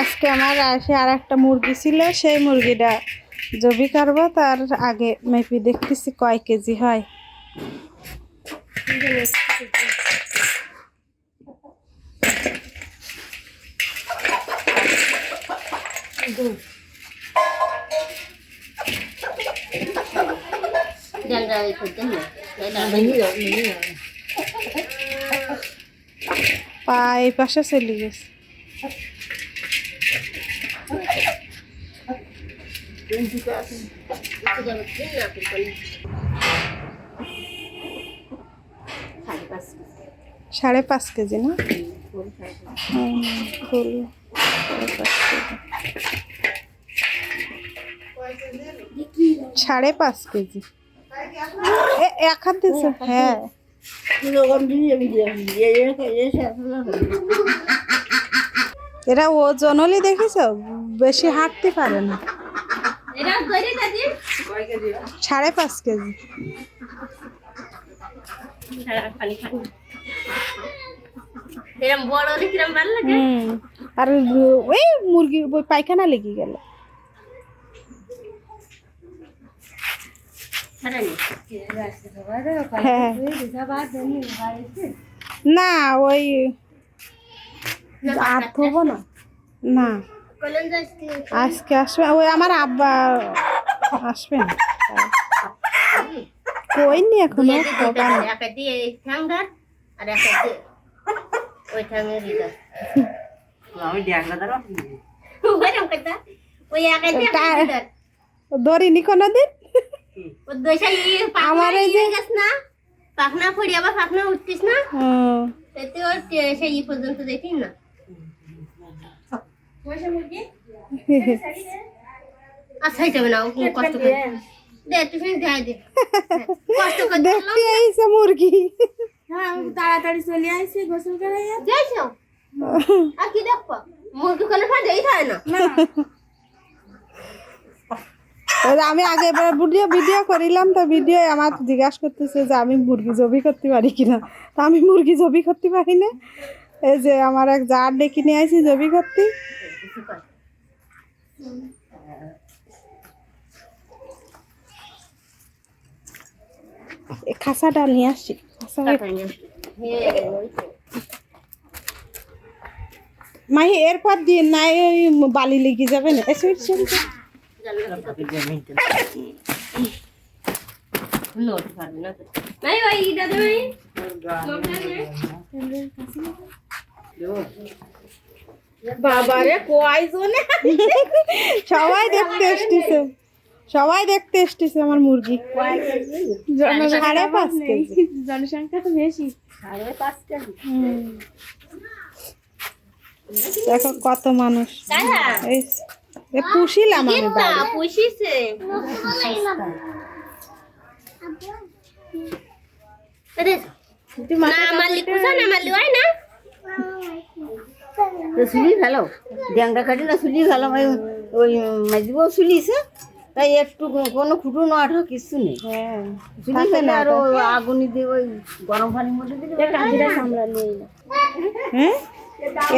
আজকে আমার আসে আর একটা মুরগি ছিল, সেই মুরগিটা জবি কাটবো তার আগে মেপি দেখতেছি কয় কেজি হয়। পা এই পাশে চলে গেছে। সাড়ে পাঁচ কেজি না? সাড়ে পাঁচ কেজি। এক হাত দিছে হ্যাঁ। এরা ওজন হলে দেখেছ বেশি হাঁটতে পারে না। সাড়ে পাঁচ কেজি। আর ওই মুরগি ওই পায়খানা লেগে গেল ছাড়ানি হ্যাঁ না ওই আর থবো না। না। আজকে আসবে ওই আমার আব্বা আসবে না। কইনি এখনও। ধরিনি কোনোদিন? আমার এই যে- না? পাখনা ফড়ি আবার পাখনা উঠতিস না। এতে ওর সেই ই পর্যন্ত দেখিস না। আচ্ছা হিসাবে না ও কষ্ট করে। দে তুই দেয় দে। কষ্ট করে দেখতে আইছে মুরগি। তাড়াতাড়ি চলে আসছে গোসল যাইছো? আর কি দেখব মুরগি কোলে ফাটেই থাকে না। আমি আগে এবার ভিডিও ভিডিও করিলাম তো ভিডিও আমার জিজ্ঞাসা করতেছে যে আমি মুরগি জবি করতে পারি কিনা। তা আমি মুরগি জবি করতে পারি না। এই যে আমার এক জার ডেকে নিয়ে আসি জবি করতে। খাসাটা নিয়ে আসছি। খাসা মাহি এরপর দিন নাই ওই বালি লেগে যাবে না। বাবারে কয়জনে সবাই দেখতে এসতেছে সবাই দেখতে এসতেছে আমার মুরগি। সাড়ে পাঁচ কেজি। জনসংখ্যা তো বেশি। হুম। দেখো কত মানুষ। এই পুষিলাম আমি। পুষিছে। পুষা না চুলি ভালো। ড্যাংটা কাটিলে চুলি ভালো ওই ওই মাঝিব চুলিছে তাই একটু কোনো খুঁটো নট কিচ্ছু নেই। হ্যাঁ চুলি ফেলে আর ওই আগুনি দিয়ে ওই গরম পানির মধ্যে দিলে। হ্যাঁ?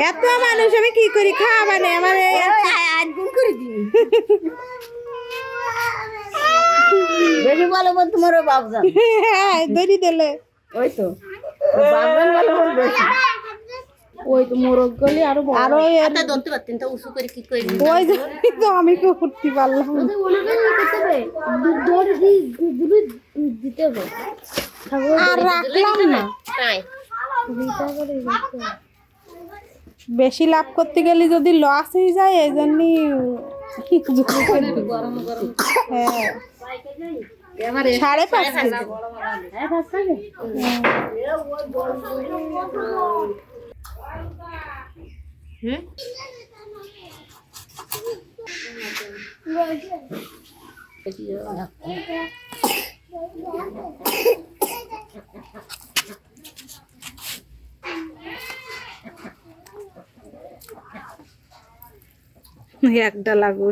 এত মানুষ আমি কি করি? খাওয়া মানে আমার আজ গুণ করে দিই বেশি ভালো বল তোমার বাবজান হ্যাঁ দড়ি দিলে। ওই তো। বাবজান ভালো বল বেশি। ওই তো মোরগ গলি আরও আর ওই তা পারতেন তো উঁচু করে কি করে ওই তো আমি কেউ করতে পারলাম না। দিতে হবে। আর রাখলাম না। তাই বেশি লাভ করতে গেলে যদি লস হয়ে যায় এই জন্যই হ্যাঁ। সাড়ে পাঁচ কেজি। একটা লাগো